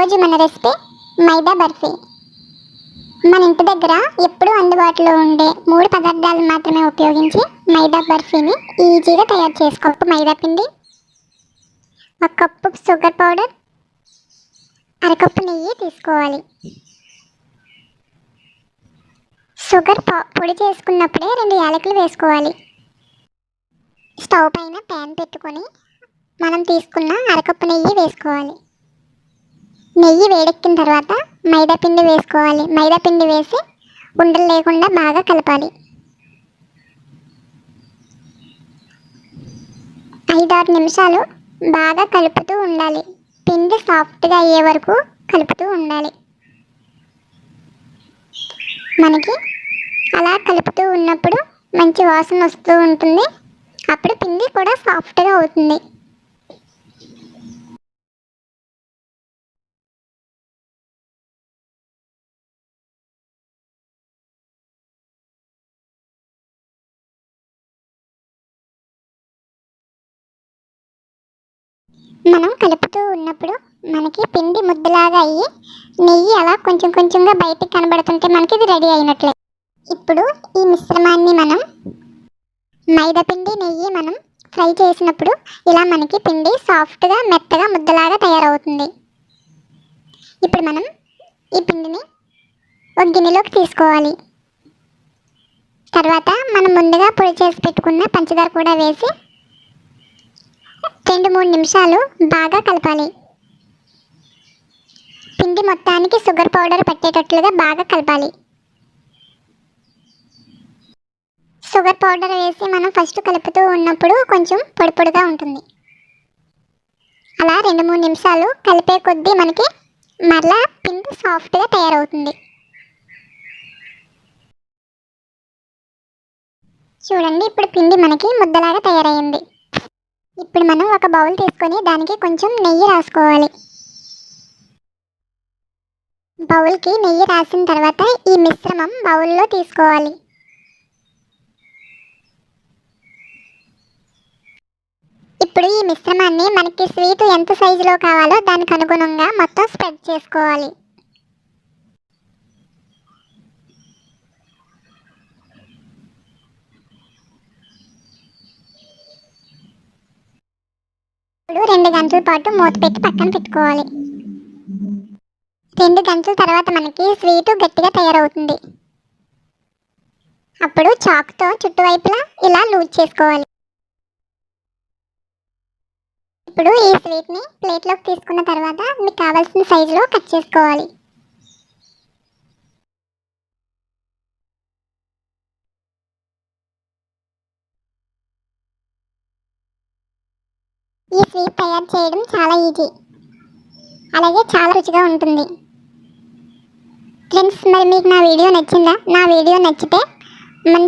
ఈరోజు మన రెసిపీ మైదా బర్ఫీ. మన ఇంటి దగ్గర ఎప్పుడూ అందుబాటులో ఉండే మూడు పదార్థాలు మాత్రమే ఉపయోగించి మైదా బర్ఫీని ఈజీగా తయారు చేసుకోవచ్చు మైదా పిండి ఒక కప్పు షుగర్ పౌడర్ అరకప్పు నెయ్యి తీసుకోవాలి. షుగర్ పొడి చేసుకున్నప్పుడే రెండు యాలకులు వేసుకోవాలి. స్టవ్ పైన ప్యాన్ పెట్టుకొని మనం తీసుకున్న అరకప్పు నెయ్యి వేసుకోవాలి. నెయ్యి వేడెక్కిన తర్వాత మైదా పిండి వేసుకోవాలి. మైదా పిండి వేసి ఉండలు లేకుండా బాగా కలపాలి. ఐదారు నిమిషాలు బాగా కలుపుతూ ఉండాలి. పిండి సాఫ్ట్గా అయ్యే వరకు కలుపుతూ ఉండాలి. మనకి అలా కలుపుతూ ఉన్నప్పుడు మంచి వాసన వస్తూ ఉంటుంది. అప్పుడు పిండి కూడా సాఫ్ట్గా అవుతుంది. మనం కలుపుతూ ఉన్నప్పుడు మనకి పిండి ముద్దలాగా అయ్యి నెయ్యి అలా కొంచెం కొంచెంగా బయటికి కనబడుతుంటే మనకి ఇది రెడీ అయినట్లే. ఇప్పుడు ఈ మిశ్రమాన్ని మనం మైదా పిండి నెయ్యి మనం ఫ్రై చేసినప్పుడు ఇలా మనకి పిండి సాఫ్ట్గా మెత్తగా ముద్దలాగా తయారవుతుంది. ఇప్పుడు మనం ఈ పిండిని ఒక గిన్నెలోకి తీసుకోవాలి. తర్వాత మనం ముందుగా పొడి చేసి పెట్టుకున్న పంచదార కూడా వేసి రెండు మూడు నిమిషాలు బాగా కలపాలి. పిండి మొత్తానికి షుగర్ పౌడర్ పట్టేటట్లుగా బాగా కలపాలి. షుగర్ పౌడర్ వేసి మనం ఫస్ట్ కలుపుతూ ఉన్నప్పుడు కొంచెం పొడి పొడిగా ఉంటుంది. అలా రెండు మూడు నిమిషాలు కలిపే కొద్దీ మనకి మరలా పిండి సాఫ్ట్గా తయారవుతుంది. చూడండి ఇప్పుడు పిండి మనకి ముద్దలాగా తయారైంది ఇప్పుడు మనం ఒక బౌల్ తీసుకొని దానికి కొంచెం నెయ్యి రాసుకోవాలి. బౌల్కి నెయ్యి రాసిన తర్వాత ఈ మిశ్రమం బౌల్లో తీసుకోవాలి. ఇప్పుడు ఈ మిశ్రమాన్ని మనకి స్వీట్ ఎంత సైజులో కావాలో దానికి అనుగుణంగా మొత్తం స్ప్రెడ్ చేసుకోవాలి. రెండు గంటల పాటు మూత పెట్టి పక్కన పెట్టుకోవాలి. రెండు గంటల తర్వాత మనకి స్వీటు గట్టిగా తయారవుతుంది. అప్పుడు చాక్తో చుట్టువైపులా ఇలా లూజ్ చేసుకోవాలి. ఇప్పుడు ఈ స్వీట్ని ప్లేట్లోకి తీసుకున్న తర్వాత మీకు కావాల్సిన సైజులో కట్ చేసుకోవాలి. ఈ స్వీట్ తయారు చేయడం చాలా ఈజీ. అలాగే చాలా రుచిగా ఉంటుంది. ఫ్రెండ్స్ మరి మీకు నా వీడియో నచ్చిందా? నా వీడియో నచ్చితే మన